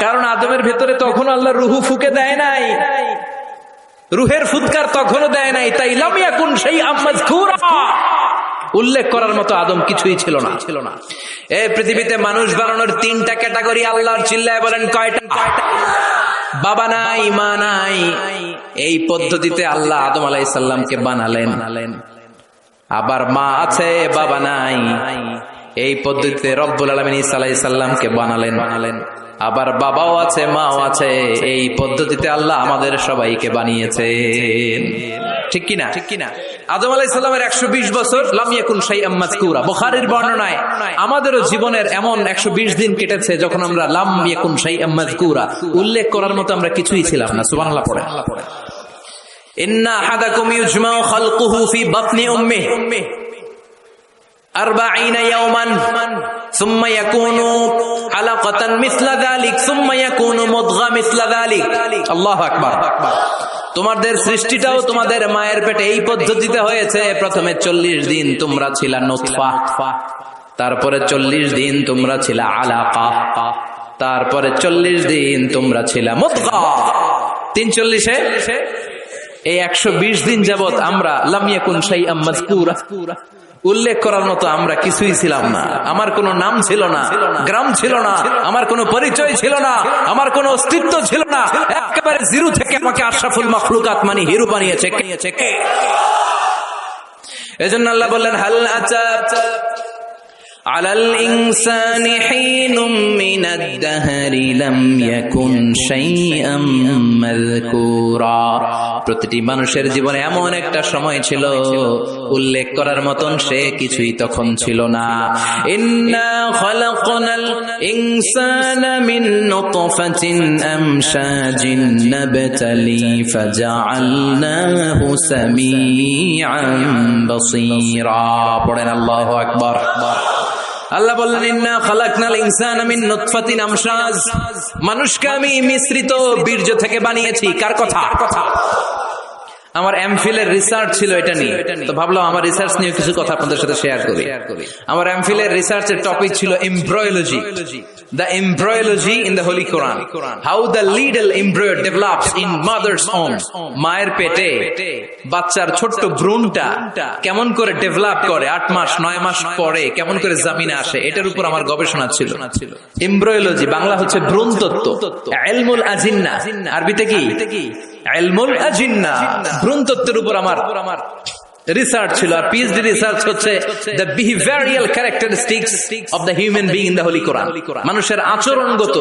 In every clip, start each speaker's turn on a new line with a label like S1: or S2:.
S1: কারণ আদমের ভেতরে তখন আল্লাহ রুহু ফুকে দেয় নাই। রুহের ফুৎকার তখনও দেয় নাই। তাই লামিয়া কোন সেই আম্মাজ উল্লেখ করার মতো আদম কিছুই ছিল না। ছিল না এই পৃথিবীতে মানুষ বানানোর তিনটা ক্যাটাগরি আল্লাহর চিল্লায় বলেন কয়টা? কয়টা বাবা নাই, মা নাই। এই পদ্ধতিতে আল্লাহ আদম আলাইসাল্লামকে বানালেন বানালেন। আবার মা আছে, বাবা নাই। এই পদ্ধতিতে রব্বুল আলমিন ইসা আলাইসাল্লামকে বানালেন বানালেন। আবার বাবাও আছে মাও আছে। এই পদ্ধতিতে আল্লাহ আমাদের সবাইকে বানিয়েছে ঠিক কিনা? ঠিক কিনা? আদম আলাহ ইসলামের একশো বিশ বছর লামিয়াকুন সাই বর্ণনায় আমাদেরও জীবনের এমন একশো বিশ দিন কেটেছে যখন আমরা লামিয়াকুন সাই আম্মাজকুরা উল্লেখ করার মতো আমরা কিছুই ছিলাম না সুবান আল্লাহ পড়ে। أربعين يوما ثم يكون علقة مثل ذلك ثم يكون مضغة مثل ذلك الله أكبر তোমাদের সৃষ্টিটাও তোমাদের মায়ের পেটে এই পদ্ধতিতে হয়েছে প্রথমে চল্লিশ দিন তোমরা ছিলা নোৎফা তারপরে চল্লিশ দিন তোমরা ছিলা আলাকা তারপরে চল্লিশ দিন তোমরা ছিলা মুদগা তিন চল্লিশে এই একশো দিন যাবত আমরা লামিয়াকুন সাই আম্মাজকুরা উল্লেখ করার মতো আমরা কিছুই ছিলাম না। আমার কোনো নাম ছিল না গ্রাম ছিল না আমার কোনো পরিচয় ছিল না আমার কোনো অস্তিত্ব ছিল না। একেবারে জিরু থেকে আমাকে আশরাফুল মখলুকাত মানে হিরু বানিয়েছে। এজন্য আল্লাহ বললেন হাল আচ্ছা على الإنسان حين من الدهر لم يكن شيئا مذكورا প্রতিটি মানুষের জীবনে এমন একটা সময় ছিল উল্লেখ করার মতন সে কিছুই তখন ছিল না ইন্না খলাকনাল ইনসানা মিন নুতফাতিন আমশাজিন নাবতালি ফাজআলনাহু সামিআন বাসীরা পড়েন আল্লাহু আকবার আল্লাহ বললেন ইন্না খালাকনাল ইনসানা মিন নুতফাতিন আমশাজ। মানুষকে আমি মিশ্রিত বীর্য থেকে বানিয়েছি। কার কথা? কথা আমার এমফিলের রিসার্চ ছিল এটা নিয়ে। তো ভাবলাম আমার রিসার্চ নিয়ে কিছু কথা আপনাদের সাথে শেয়ার করি। আমার এমফিলের রিসার্চের টপিক ছিল embryology the embryology in the holy Quran how the little embryo develops in mother's womb মায়ের পেটে বাচ্চার ছোট্ট ভ্রূণটা কেমন করে ডেভেলপ করে আট মাস নয় মাস পরে কেমন করে জামিনে আসে এটার উপর আমার গবেষণা ছিল এমব্রয়োলজি বাংলা হচ্ছে ভ্রূণ তত্ত্ব এলমুল আজিন্না আরবিতে কি এলমুল আজিন্না ভ্রূণ তত্ত্বের উপর আমার রিসার্চ ছিল, আর পিএইচডি রিসার্চ হচ্ছে the behavioural characteristics of the human being in the holy Quran মানুষের আচরণগত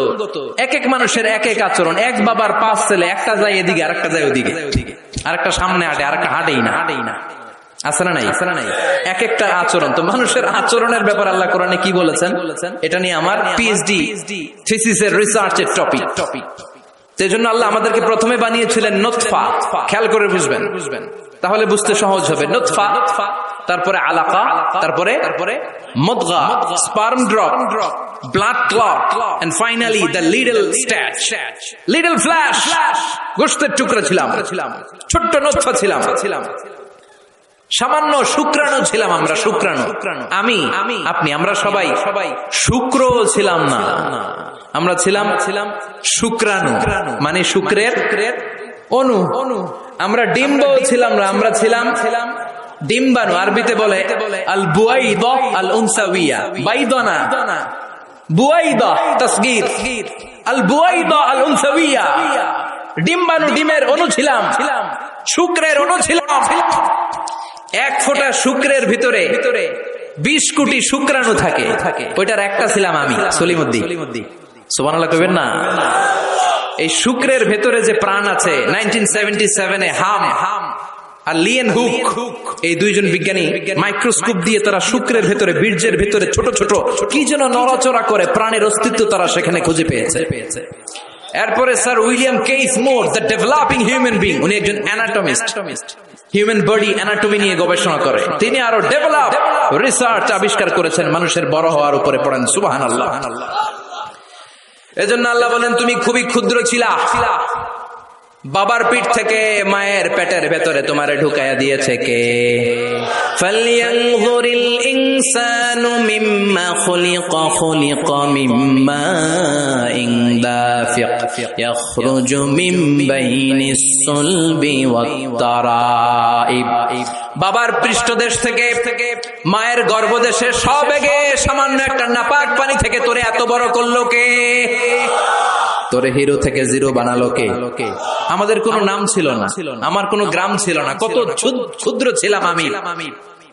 S1: এক এক মানুষের এক এক আচরণ, এক বাবার পাঁচ ছেলে, একটা যায় এদিকে আর একটা যায় ওদিকে। আর একটা সামনে হাঁটে আর একটা হাঁটেই না। হাঁটেই না আছে নাই? আছে নাই এক একটা আচরণ। তো মানুষের আচরণের ব্যাপার আল্লাহ কোরআনে কি বলেছেন? এটা নিয়ে আমার পিএইচডি থিসিসের রিসার্চের টপিক টপিক সেই জন্য আল্লাহ আমাদেরকে প্রথমে বানিয়েছিলেন নোৎফা খেয়াল করে বুঝবেন বুঝবেন। তাহলে বুঝতে সহজ হবে। নোৎফা তারপরে আলাকা তারপরে তারপরে মদগা sperm drop blood clot and finally the little stash little flesh গোস্তের টুকরা ছিলাম। ছোট্ট নোৎফা ছিলাম। ছিলাম। সামান্য শুক্রাণু ছিলাম আমরা শুক্রাণু। আমি আমি আপনি আমরা সবাই সবাই শুক্র ছিলাম না। আমরা ছিলাম ছিলাম শুক্রাণু। মানে শুক্রের অনু অনু। আমরা ডিম্ব ছিলাম না আমরা ছিলাম ছিলাম ডিম্বাণু আরবিতে বলে আল বুয়াইদ আল উনসাউইয়া বাইদনা। বুয়াইদ তসগীর আল বুয়াইদ আল উনসাউইয়া ডিম্বাণু ডিমের অনু ছিলাম। ছিলাম। শুক্রের অনু ছিলাম। এক ফোঁটা শুক্রের ভিতরে ভিতরে বিশ কোটি শুক্রাণু থাকে। ওইটার একটা ছিলাম আমি সলিমুদ্দি সুবান কবেন না? এই শুক্রের ভেতরে যে প্রাণ আছে হাম হাম এরপরে স্যার উইলিয়াম ডেভেলপিং বিং, উনি একজন বডি নিয়ে গবেষণা করে। তিনি আরও ডেভেলপ, রিসার্চ আবিষ্কার করেছেন, মানুষের বড় হওয়ার উপরে পড়েন আল্লাহ এজন্য আল্লাহ বলেন তুমি খুবই ক্ষুদ্র ছিলা। বাবার পিঠ থেকে মায়ের পেটের ভেতরে তোমারে ঢুকাইয়া দিয়েছে কে? ফালিয়ানজুরিল ইনসানু মিম্মা খুলিকা খুলিকা মিম্মা ইনদাফিক ইখরুজু মিন বাইনিস সুলবি ওয়াত বাবার পৃষ্ঠদেশ থেকে মায়ের গর্ভদেশে সবেগে সামান্য একটা নাপাক পানি থেকে তোরে এত বড় করল কে? তোরে হিরো থেকে জিরো বানালো কে? আমাদের কোনো নাম ছিল না। আমার কোনো গ্রাম ছিল না। কত ক্ষুদ্র ছিলাম আমি।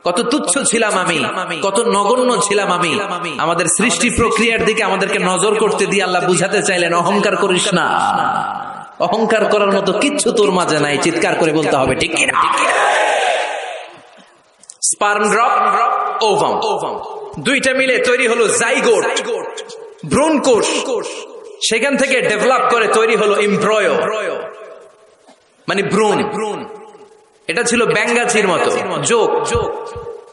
S1: কত তুচ্ছ ছিলাম আমি। কত নগণ্য ছিলাম আমি। আমাদের সৃষ্টি প্রক্রিয়ার দিকে আমাদেরকে নজর করতে দিয়ে আল্লাহ বুঝাতে চাইলেন অহংকার করিস না। অহংকার করার মতো কিচ্ছু তোর মাঝে নাই। চিৎকার করে বলতে হবে ঠিক কিনা? স্পার্ম ড্রপ ওভাম দুইটা মিলে তৈরি হলো জাইগোট ভ্রূণ কোষ সেখান থেকে ডেভেলপ করে তৈরি হলো মানে ভ্রূণ। ভ্রূণ এটা ছিল ব্যাঙ্গাচির মতো। যোগ। যোগ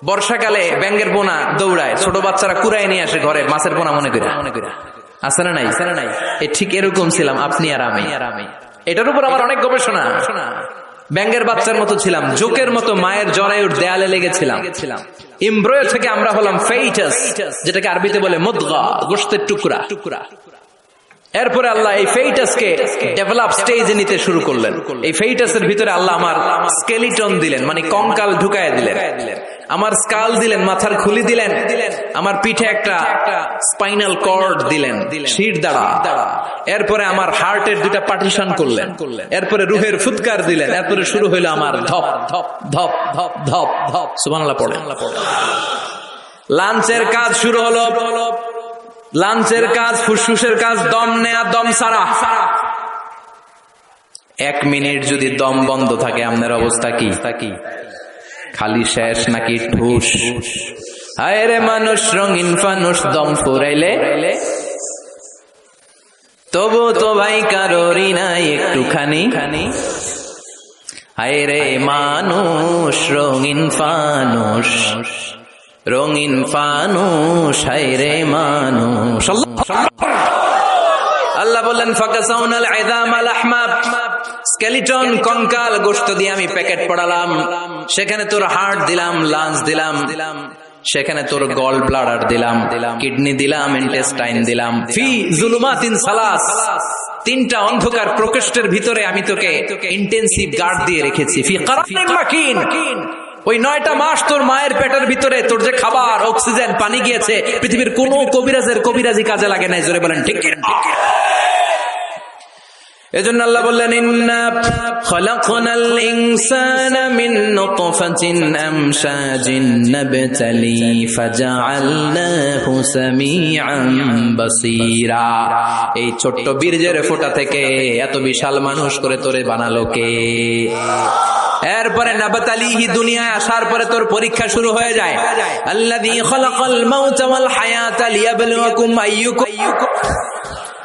S1: বর্ষাকালে ব্যাঙ্গের বোনা দৌড়ায়। ছোট বাচ্চারা কুড়ায় নিয়ে আসে ঘরে মাছের বোনা, মনে করে। মনে করে আছে না নাই? না নাই এ ঠিক এরকম ছিলাম আপনি আর আমি। আর আমি এটার উপর আমার অনেক গবেষণা। ব্যাঙ্গের বাচ্চার মতো ছিলাম। জোকের মতো মায়ের জরায়ুর দেয়ালে লেগেছিলাম। ইমব্রয় থেকে আমরা হলাম ফেইটাস, যেটাকে আরবিতে বলে মুদগা গোস্তের টুকরা টুকরা। এরপরে আল্লাহ এই ফেইটাসকে ডেভেলপ স্টেজে নিতে শুরু করলেন। এই ফেইটাসের ভিতরে আল্লাহ আমার স্কেলিটন দিলেন মানে কঙ্কাল ঢুকায় দিলেন। আমার স্কাল দিলেন, মাথার খুলি দিলেন, আমার পিঠে একটা স্পাইনাল কর্ড দিলেন, শির দ্বারা। এরপরে আমার হার্টের দুটা পার্টিশন করলেন। এরপরে রুহের ফুৎকার দিলেন। এরপরে শুরু হইল আমার ধপ ধপ ধপ ধপ ধপ ধপ। সুবহানাল্লাহ পড়ে। লাঞ্চের কাজ শুরু হলো। লাঞ্চের কাজ, ফুসফুসের কাজ, দম নেয়া, দম সারা এক মিনিট যদি দম বন্ধ থাকে, আপনার অবস্থা কি? খালি শেষ নাকি ঠুস? হায় মানুষ, রঙিন ফানুষ দম ফুরাইলে? তবু তো ভাই কারোরই নাই একটুখানি। খানি হায় রে মানুষ, রঙিন ফানুষ রঙিন ফানুষ হায় রে মানুষ। আল্লাহ বললেন, ফাকাসাউনাল ইদামাল আহমাব স্কেলিটন কঙ্কাল গোশত দিয়ে আমি প্যাকেট পড়ালাম। সেখানে তোর হার্ট দিলাম লাঞ্চ দিলাম। দিলাম সেখানে তোর গল ব্লাডার দিলাম দিলাম কিডনি দিলাম, ইন্টেস্টাইন দিলাম। ফি জুলুমাতিন সালাস। তিনটা অন্ধকার প্রকোষ্ঠের ভিতরে আমি তোকে ইন্টেন্সিভ গার্ড দিয়ে রেখেছি। ফি মাকিন। ওই নয়টা মাস তোর মায়ের পেটের ভিতরে তোর যে খাবার, অক্সিজেন, পানি গিয়েছে, পৃথিবীর কোন কবিরাজের কবিরাজি কাজে লাগে নাই, জোরে বলেন, ঠিক কিনা? এজন্য আল্লাহ বললেন খলাকনাল ইনসানা মিন নুতফাতিন আমশাজিন নাবতালি ফাজআলনাহু সামিআন বাসীরা। এই ছোট্ট বীর্যের ফোঁটা থেকে এত বিশাল মানুষ করে তোরে বানালো কে? এরপরে নাবাতালিহি দুনিয়ায় আসার পরে তোর পরীক্ষা শুরু হয়ে যায়। আল্লাযী খলাকাল মাউতা ওয়াল হায়াতা লিয়াবলুয়াকুম আইয়ুকুম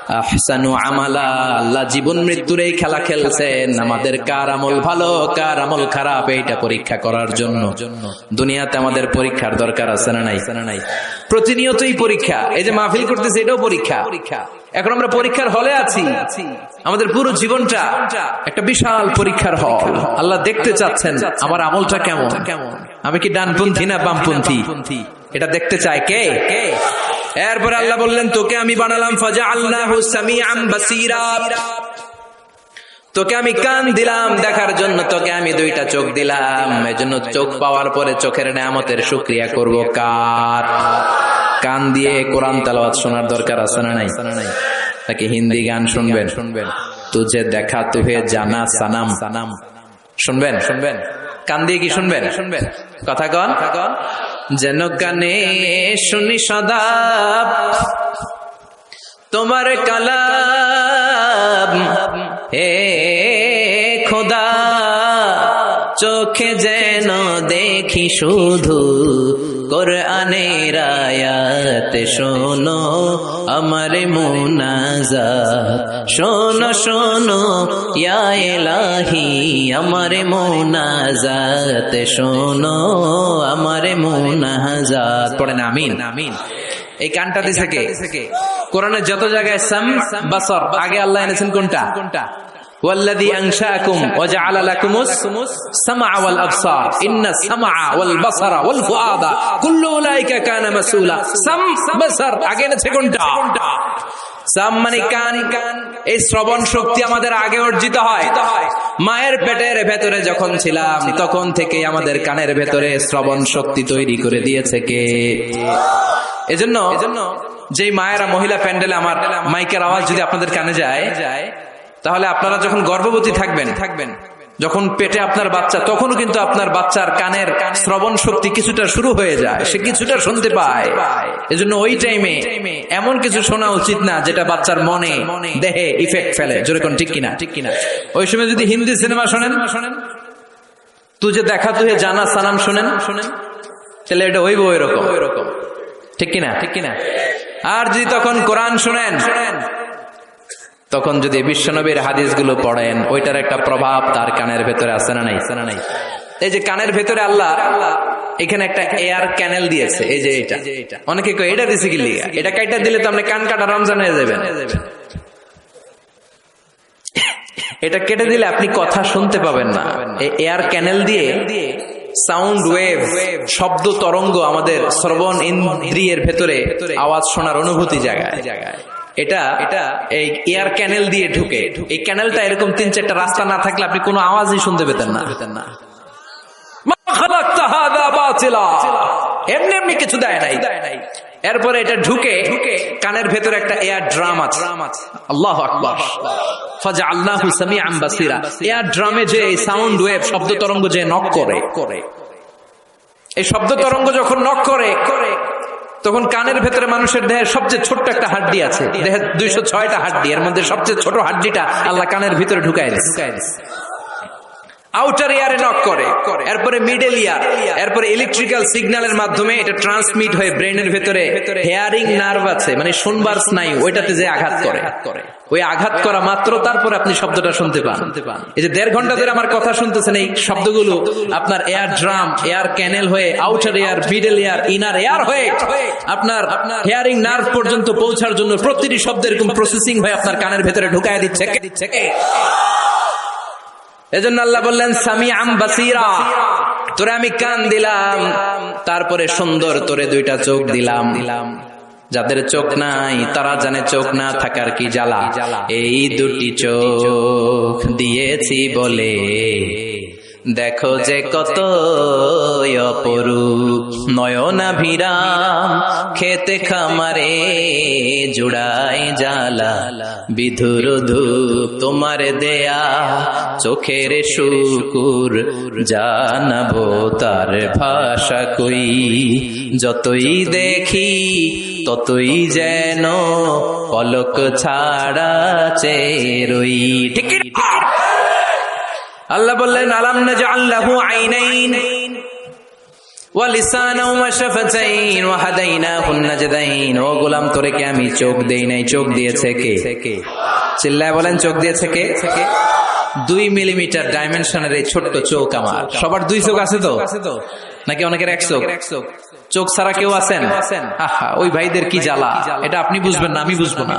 S1: আল্লাহ জীবন মৃত্যুর এই খেলা খেলছেন। আমাদের কার আমল ভালো, কার আমল খারাপ, এইটা পরীক্ষা করার জন্য। দুনিয়াতে আমাদের পরীক্ষার দরকার আছে না নাই? নাই প্রতিনিয়তই পরীক্ষা। এই যে মাহফিল করতেছে, এটাও পরীক্ষা। এখন আমরা পরীক্ষার হলে আছি। আমাদের পুরো জীবনটা একটা বিশাল পরীক্ষার হল। আল্লাহ দেখতে চাচ্ছেন আমার আমলটা কেমন। কেমন আমি কি ডানপন্থী না বামপন্থী? এটা দেখতে চায় কে কে? এরপরে আল্লাহ বললেন, তোকে আমি বানালাম ফাজা আল্লাহ তোকে আমি কান দিলাম, দেখার জন্য তোকে আমি দুইটা চোখ দিলাম। এজন্য চোখ পাওয়ার পরে চোখের নেয়ামতের শুক্রিয়া করব কার? কান দিয়ে কোরআন তালাওয়াত শোনার দরকার আছে না নাই? তাকে হিন্দি গান শুনবেন? শুনবেন তুঝে দেখা তুহে জানা সানাম। সানাম শুনবেন? শুনবেন কান দিয়ে কি শুনবেন শুনবেন? কথা কন। যেন কানে শুনি সদা। তোমার কালাম হে খোদা চোখে যেন দেখি শুধু কোরআনের আয়াত শোনো আমার মুনাজা শোনো শোনো ইয়া আমার মুনাজাত। শোনো আমার মুনাজাত। পড়েন আমিন। আমিন এই কানটা দিছে কে? কোরআনের যত জায়গায় সাম বাসর আগে আল্লাহ এনেছেন কোনটা? কোনটা? والذي أنشأكم وجعل لكم السمع والأبصار إن السمع والبصر والفؤاد كل أولئك كان مسؤولا سم بصر আগে এনেছে কোনটা সাম মানে কান এই শ্রবণ শক্তি আমাদের আগে অর্জিত হয় মায়ের পেটের ভেতরে যখন ছিলাম তখন থেকে আমাদের কানের ভেতরে শ্রবণ শক্তি তৈরি করে দিয়েছে কে এজন্য এজন্য যেই মায়েরা মহিলা প্যান্ডেলে আমার মাইকের আওয়াজ যদি আপনাদের কানে যায় যায় তাহলে আপনারা যখন গর্ভবতী থাকবেন থাকবেন। যখন পেটে আপনার বাচ্চা তখনও কিন্তু আপনার বাচ্চার কানের শ্রবণ শক্তি কিছুটা শুরু হয়ে যায়। সে কিছুটা শুনতে পায়। এজন্য ওই টাইমে এমন কিছু শোনা উচিত না যেটা বাচ্চার মনে দেহে ইফেক্ট ফেলে। যেরকম ঠিক কিনা? ঠিক কিনা? ওই সময় যদি হিন্দি সিনেমা শোনেন শোনেন তুই দেখা তুই জানা সালাম শোনেন শোনেন তাহলে এটা হইব ওই রকম। ওই রকম। ঠিক কিনা? ঠিক কিনা? আর যদি তখন কোরআন শোনেন শুনেন তখন যদি বিশ্বনবীর হাদিসগুলো পড়েন ওইটার একটা প্রভাব তার কানের ভেতরে আছে না নাই? না নাই। এই যে কানের ভেতরে আল্লাহ এখানে একটা এয়ার ক্যানেল দিয়েছে এই যে এটা। অনেকে কয় এটা দিছে কি লিগা? এটা কাইটা দিলে তো আপনি কান কাটা রমজান হয়ে যাবেন। এটা কেটে দিলে আপনি কথা শুনতে পাবেন না। এয়ার ক্যানেল দিয়ে সাউন্ড ওয়েভ শব্দ তরঙ্গ আমাদের শ্রবণ ইন্দ্রিয়ের ভেতরে আওয়াজ শোনার অনুভূতি জায়গায় জায়গায় এটা এটা এই এয়ার ক্যানেল দিয়ে ঢুকে। এই ক্যানেলটা এরকম তিন চারটা রাস্তা না থাকলে আপনি কোনো আওয়াজই শুনতে পেতেন না। পেতেন না ঢুকে, কানের ভেতরে একটা এয়ার ড্রাম আছে। আল্লাহ এয়ার ড্রামে যে সাউন্ড শব্দ তরঙ্গ যে নক করে। করে এই তরঙ্গ যখন নক করে করে তখন কানের ভেতরে মানুষের দেহের সবচেয়ে ছোট্ট একটা হাড্ডি আছে। দেহের দুইশো ছয়টা হাড্ডি এর মধ্যে সবচেয়ে ছোট হাড্ডিটা আল্লাহ কানের ভিতরে ঢুকায় ঢুকায় আউটার ইয়ারে নক করে এরপরে মিডল ইয়ার এরপরে ইলেকট্রিক্যাল সিগন্যালের মাধ্যমে এটা ট্রান্সমিট হয়ে ব্রেনের ভেতরে হেয়ারিং নার্ভ আছে মানে শুনবার স্নায়ু ওইটাতে যে আঘাত করে। ওই আঘাত করা মাত্র, তারপরে আপনি শব্দটা শুনতে পান। এই যে দেড় ঘণ্টা ধরে আমার কথা শুনতেছেন, এই শব্দগুলো আপনার এয়ার ড্রাম, এয়ার ক্যানেল হয়ে, outer ear, middle ear, inner ear হয়ে আপনার আপনার হেয়ারিং নার্ভ পর্যন্ত পৌঁছার জন্য প্রতিটি শব্দ এরকম প্রসেসিং হয়ে আপনার কানের ভেতরে ঢুকায় দিচ্ছে। দিচ্ছে এজন্য আল্লাহ বললেন সামি আম বাসিরা, তোরে আমি কান দিলাম, তারপরে সুন্দর তোরে দুইটা চোখ দিলাম দিলাম। যাদের চোখ নাই, তারা জানে চোখ না থাকার কি জ্বালা? এই দুটি চোখ দিয়েছি বলে। দেখো যে কত অপরূপ নয়না ভিরাম খেতে খামারে জুড়াই জালা বিধুর ধূপ তোমার দেয়া, চোখের শুকুর জানাব তার ভাষা কই। যতই দেখি ততই যেন পলক ছাড়া চেরই ঠিক আল্লাহ বললেন, আলাম না আল্লাহু আইনাইন তোরে কে আমি চোখ নাই? চোখ দিয়েছে কে? বলেন, চোখ দুই মিলিমিটার এই ছোট্ট চোখ আমার। সবার দুই চোখ আছে তো? নাকি অনেকের এক চোখ? চোখ ছাড়া কেউ আছেন? আহা, ওই ভাইদের কি জ্বালা? এটা আপনি বুঝবেন না, আমি বুঝব না।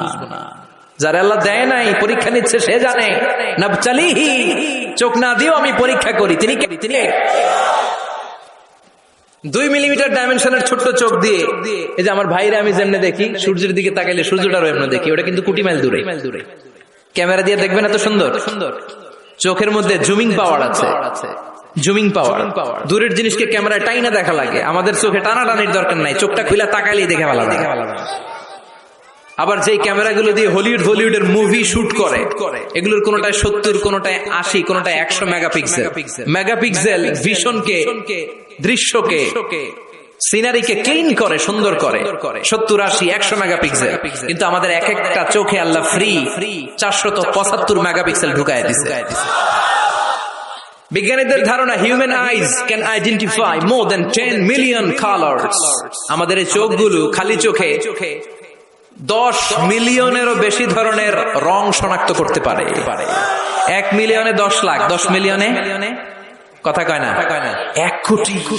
S1: যারা আল্লাহ দেয় নাই, পরীক্ষা নিচ্ছে, সে জানে। না চালিহি চোখ না দিও আমি পরীক্ষা করি। তিনি তিনি দুই মিলিমিটার ডাইমেনশনের ছোট্ট চোখ দিয়ে এই যে আমার ভাইরা আমি যেমনে দেখি সূর্যের দিকে তাকাইলে সূর্যটারও এমন দেখি। ওটা কিন্তু কোটি মাইল দূরে। দূরে ক্যামেরা দিয়ে দেখবেন এত সুন্দর। সুন্দর চোখের মধ্যে জুমিং পাওয়ার আছে। জুমিং পাওয়ার দূরের জিনিসকে ক্যামেরায় টাইনা দেখা লাগে। আমাদের চোখে টানা টানির দরকার নাই। চোখটা খুলে তাকাইলেই দেখে ভালো দেখে ভালো আবার যেই ক্যামেরাগুলো দিয়ে হলিউড বলিউডের মুভি শুট করে এগুলোর কোনটায় সত্তর কোনটায় আশি কোনটায় একশো মেগাপিক্সেল মেগাপিক্সেল ভীষণকে দৃশ্যকে সিনারিকে ক্লিন করে সুন্দর করে। সত্তর আশি একশো মেগাপিক্সেল কিন্তু আমাদের এক একটা চোখে আল্লাহ ফ্রি ফ্রি চারশত পঁচাত্তর মেগাপিক্সেল ঢুকায় দিচ্ছে বিজ্ঞানীদের ধারণা human eyes can identify more than ten million colours আমাদের এই চোখগুলো খালি চোখে চোখে দশ মিলিয়নেরও বেশি ধরনের রং শনাক্ত করতে পারে। এক মিলিয়নে দশ লাখ, দশ মিলিয়নে? কথা কয় না? এক কোটি।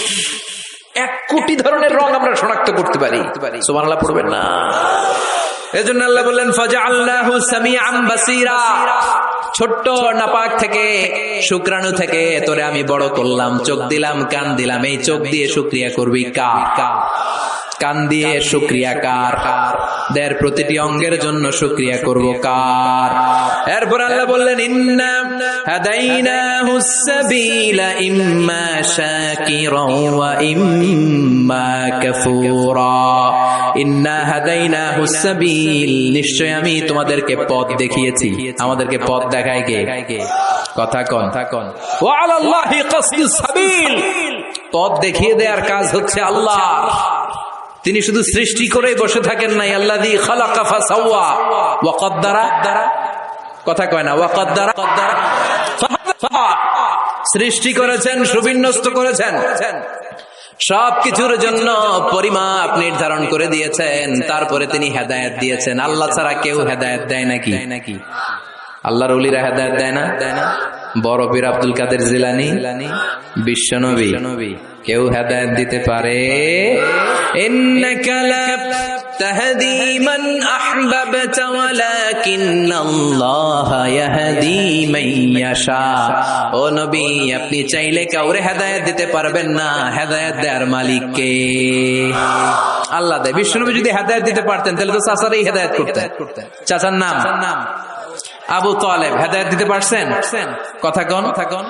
S1: এক কোটি ধরনের রং আমরা শনাক্ত করতে পারি। সোমানলা পড়বেন না। এজন্য আল্লাহ বললেন ফজা আল্লাহ বাসিরা। ছোট্ট নাপাক থেকে, শুক্রাণু থেকে তোরে আমি বড় করলাম, চোখ দিলাম, কান দিলাম, এই চোখ দিয়ে শুক্রিয়া করবি কা কার? কান দিয়ে শুক্রিয়া কার? কার দের প্রতিটি অঙ্গের জন্য শুক্রিয়া করব কার? এরপর আল্লাহ বললেন ইন্না হাদাইনাহু সাবিলা ইম্মা শাকিরা ওয়া ইম্মা কাফুরা। ইন্না হাদাইনাহু সাবিল। নিশ্চয় আমি তোমাদেরকে পথ দেখিয়েছি। আমাদেরকে পথ দেখায় কে? কথা কন। কথা কন। ওয়া আলাল্লাহি কাসদুস সাবিল। পথ দেখিয়ে দেওয়ার কাজ হচ্ছে আল্লাহ। তিনি শুধু সৃষ্টি করেই বসে থাকেন নাই। আল্লাহ কথা কয় না। সৃষ্টি করেছেন, সুবিন্যস্ত করেছেন। সব কিছুর জন্য পরিমাপ নির্ধারণ করে দিয়েছেন। তারপরে তিনি হেদায়েত দিয়েছেন। আল্লাহ ছাড়া কেউ হেদায়েত দেয় নাকি? নাকি আল্লাহর উলিরা হেদায়েত দেয় না? দেয় না বড় পীর আব্দুল কাদের জিলানি বিশ্ব নবী কেউ হেদায়েত দিতে পারে? ও নবী, আপনি চাইলে কাউরে হেদায়েত দিতে পারবেন না, হেদায়েত দেওয়ার মালিক কে আল্লাহ দেয়। বিশ্বনবী যদি হেদায়েত দিতে পারতেন, তাহলে তো চাচারই হেদায়েত করতেন। চাচার নাম? নাম। আবু তালেব, হেদায়ত দিতে পারছেন? কথা কন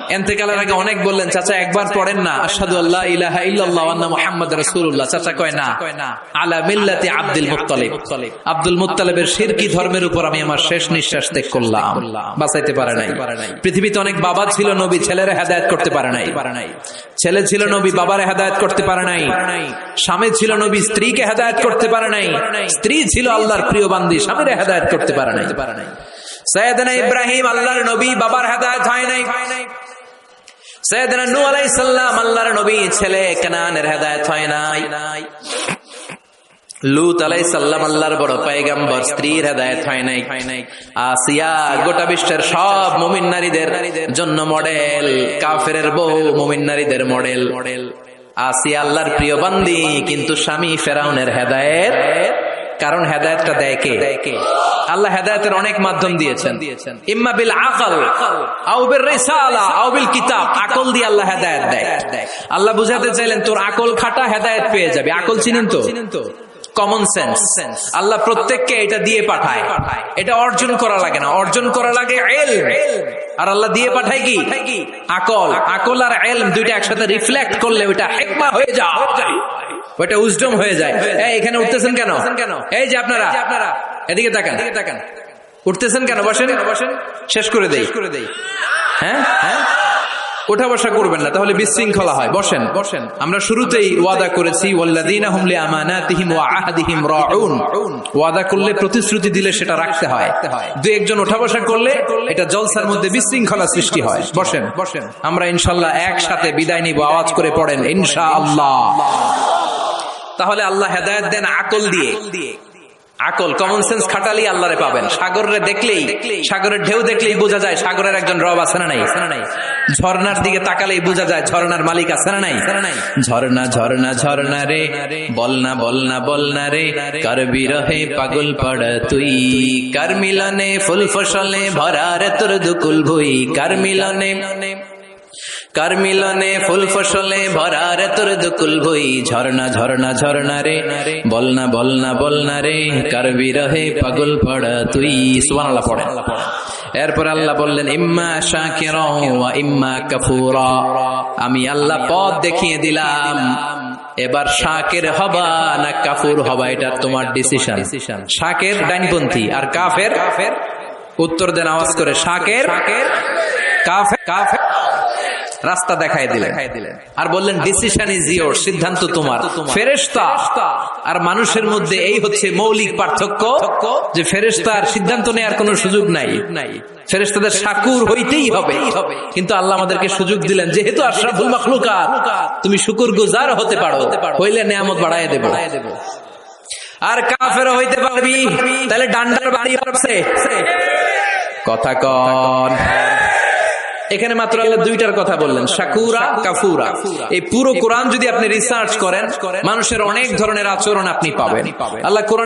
S1: এন্তেকালের আগে অনেক বললেন, চাচা, একবার পড়েন না আসাদু আল্লাহ ইলাহা আন্না মুহাম্মাদুর রাসূলুল্লাহ। চাচা কয়, না, আলা মিল্লাতি আব্দুল মুত্তালিব। আব্দুল মুত্তালিবের শিরকি ধর্মের উপর আমি আমার শেষ নিঃশ্বাস ত্যাগ করলাম। বাঁচাইতে পারে নাই। পৃথিবীতে অনেক বাবা ছিল নবী, ছেলেরা হেদায়েত করতে পারে নাই। ছেলে ছিল নবী, বাবারে হেদায়েত করতে পারে নাই। স্বামী ছিল নবী, স্ত্রীকে হেদায়েত করতে পারে নাই। স্ত্রী ছিল আল্লাহর প্রিয় বান্দি, স্বামীরে হেদায়েত করতে পারে নাই। সৈয়দনা ইব্রাহিম আল্লাহর নবী বাবার হেদায়েত হয় নাই। সৈয়দনা নূহ আলাইহিস সালাম আল্লাহর নবী ছেলে কানানের হেদায়েত হয় নাই। লুত আলাই সাল্লাম আল্লাহর বড় পায়গাম্বর স্ত্রীর হেদায়ত হয় নাই। আসিয়া গোটা বিশ্বের সব মুমিন নারীদের জন্য মডেল কাফের বউ মুমিন নারীদের মডেল মডেল। আসিয়া আল্লাহর প্রিয় বান্দি কিন্তু স্বামী ফেরাউনের হেদায়েত। কারণ হেদায়তটা দেয় কে? আল্লাহ হেদায়তের অনেক মাধ্যম দিয়েছেন। ইম্মা বিল আকল আও বিল রিসালা আও বিল কিতাব, আকল দিয়ে আল্লাহ হেদায়েত দেয়। আল্লাহ বুঝাতে চাইলেন, তোর আকল খাটা হেদায়েত পেয়ে যাবে। আকল চিনেন তো? কমন সেন্স আল্লাহ প্রত্যেককে এটা দিয়ে পাঠায়। এটা অর্জন করা লাগে না। অর্জন করা লাগে এল আর আল্লাহ দিয়ে পাঠায় কি? আকল। আকল আর এলম দুইটা একসাথে রিফ্লেক্ট করলে ওইটা হেকমা হয়ে যায়। ওইটা উজডম হয়ে যায়। এখানে উঠতেছেন কেন? কেন এই যে আপনারা আপনারা এদিকে তাকান। এদিকে তাকান। উঠতেছেন কেন? বসেন। বসেন। শেষ করে দেই। করে দেই। হ্যাঁ? হ্যাঁ? ওঠা বসা করবেন না তাহলে বিশৃঙ্খলা হয়। বসেন। বসেন। আমরা শুরুতেই ওয়াদা করেছি ওয়াদা করলে প্রতিশ্রুতি দিলে সেটা রাখতে হয়। দুই একজন ওঠা বসা করলে এটা জলসার মধ্যে বিশৃঙ্খলা সৃষ্টি হয়। বসেন। বসেন। আমরা ইনশাআল্লাহ একসাথে বিদায় নিব আওয়াজ করে পড়েন ইনশাআল্লাহ। তাহলে আল্লাহ হেদায়ত দেন আকল দিয়ে। আকল কমন সেন্স খাটালি আল্লাহরে পাবেন। সাগরে দেখলেই, সাগরের ঢেউ দেখলেই বোঝা যায় সাগরের একজন রব আছে না নাই? নাই ঝর্ণার দিকে তাকালেই বোঝা যায় ঝর্ণার মালিক আছে না নাই? নাই ঝর্ণা ঝর্ণা ঝর্ণা রে বলনা বলনা বলনা রে, কার বিরহে পাগল পড় তুই? কার মিলনে ফুল ফসলে ভরা রে তোর দুকুল ভুই? কার মিলনে কার মিলনে ফুল ফসলে ভরা রে তোর দুকুল ভুই? ঝর্ণা ঝর্ণা ঝর্ণা রে, বলনা বলনা বলনা রে, কার বিরহে পাগল পড়া তুই? সুবহানাল্লাহ পড়ে। এরপর আল্লাহ বললেন, ইম্মা শাকিরা ওয়া ইম্মা কাফুরা। আমি আল্লাহ পথ দেখিয়ে দিলাম, এবার শাকের হবা না কাফুর হবা, এটা তোমার ডিসিশন শাকের ডাইনপন্থী আর কাফের কাফের? উত্তর দেন আওয়াজ করে, শাকের, কাফের কাফের। রাস্তা দেখাই দিলেন। আর বললেন ডিসিশন ইজ ইয়োর সিদ্ধান্ত তোমার। ফেরেশতা আর মানুষের মধ্যে এই হচ্ছে মৌলিক পার্থক্য যে ফেরেশতার সিদ্ধান্ত নেওয়ার কোনো সুযোগ নাই। ফেরেশতাদের শাকুর হইতেই হবে। কিন্তু আল্লাহ আমাদেরকে সুযোগ দিলেন। যেহেতু আশরাফুল মাখলুকাত তুমি শুকুর গুজার হতে পারো। হইলে নেয়ামত বাড়ায় দেব। আর কাফের হইতে পারবি। তাহলে ডান্ডার বাড়ি কথা কন। এখানে মাত্র আল্লাহ দুইটার কথা বললেন শাকুরা কাফুরা। এই পুরো কোরআন যদি আপনি রিসার্চ করেন মানুষের অনেক ধরনের আচরণ আপনি পাবেন। আল্লাহ কোরআন